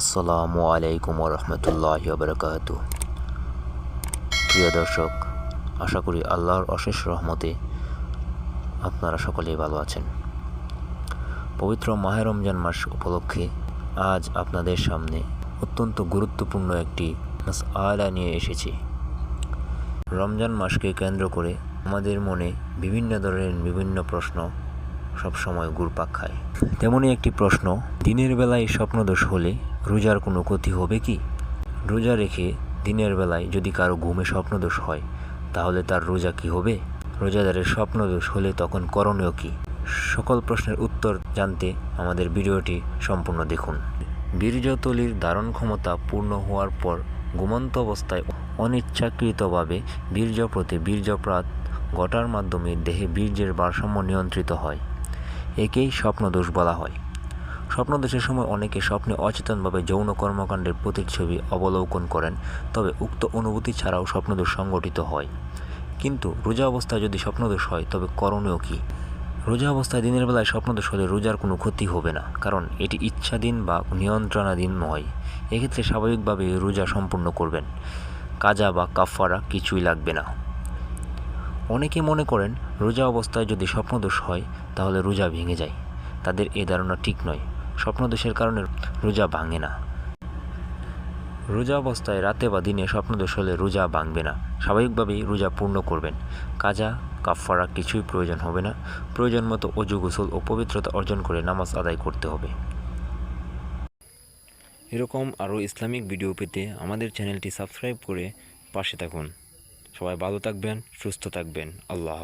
আসসালামু আলাইকুম রহমতুল্লাহ বরকাত প্রিয় দর্শক, আশা করি আল্লাহর অশেষ রহমতে আপনারা সকলেই ভালো আছেন। পবিত্র মাহে রমজান মাস উপলক্ষে আজ আপনাদের সামনে অত্যন্ত গুরুত্বপূর্ণ একটি আয়লা নিয়ে এসেছি। রমজান মাসকে কেন্দ্র করে আমাদের মনে বিভিন্ন ধরনের বিভিন্ন প্রশ্ন সবসময় ঘুরপাক খায়। তেমনই একটি প্রশ্ন, দিনের বেলায় স্বপ্নদোষ হলে রোজার কোনো ক্ষতি হবে কি? রোজা রেখে দিনের বেলায় যদি কারও ঘুমে স্বপ্নদোষ হয়, তাহলে তার রোজা কি হবে? রোজাদারের স্বপ্নদোষ হলে তখন করণীয় কি? সকল প্রশ্নের উত্তর জানতে আমাদের ভিডিওটি সম্পূর্ণ দেখুন। বীর্যতলির ধারণ ক্ষমতা পূর্ণ হওয়ার পর ঘুমন্ত অবস্থায় অনিচ্ছাকৃতভাবে বীর্যপ্রতি বীর্যপ্রাত ঘটার মাধ্যমে দেহে বীর্যের ভারসাম্য নিয়ন্ত্রিত হয়। একেই স্বপ্নদোষ বলা হয়। স্বপ্নদোষের সময় অনেকে স্বপ্নে অচেতনভাবে যৌন কর্মকাণ্ডের প্রতিচ্ছবি অবলোকন করেন, তবে উক্ত অনুভূতি ছাড়াও স্বপ্নদোষ সংগঠিত হয়। কিন্তু রোজা অবস্থায় যদি স্বপ্নদোষ হয়, তবে করণীয় কী? রোজা অবস্থায় দিনের বেলায় স্বপ্নদোষ হলে রোজার কোনো ক্ষতি হবে না, কারণ এটি ইচ্ছাধীন বা নিয়ন্ত্রণাধীন নয়। এক্ষেত্রে স্বাভাবিকভাবে রোজা সম্পূর্ণ করবেন। কাজা বা কাফারা কিছুই লাগবে না। অনেকে মনে করেন, রোজা অবস্থায় যদি স্বপ্নদোষ হয়, তাহলে রোজা ভেঙে যায়। তাদের এ ধারণা ঠিক নয়। স্বপ্নদোষের কারণে রোজা ভাঙে না। রোজা অবস্থায় রাতে বা দিনে স্বপ্নদোষ হলে রোজা ভাঙবে না। স্বাভাবিকভাবেই রোজা পূর্ণ করবেন। কাজা কাফারা কিছুই প্রয়োজন হবে না। প্রয়োজন মতো অজু, গোসল ও পবিত্রতা অর্জন করে নামাজ আদায় করতে হবে। এরকম আরও ইসলামিক ভিডিও পেতে আমাদের চ্যানেলটি সাবস্ক্রাইব করে পাশে থাকুন। সবাই ভালো থাকবেন, সুস্থ থাকবেন। আল্লাহ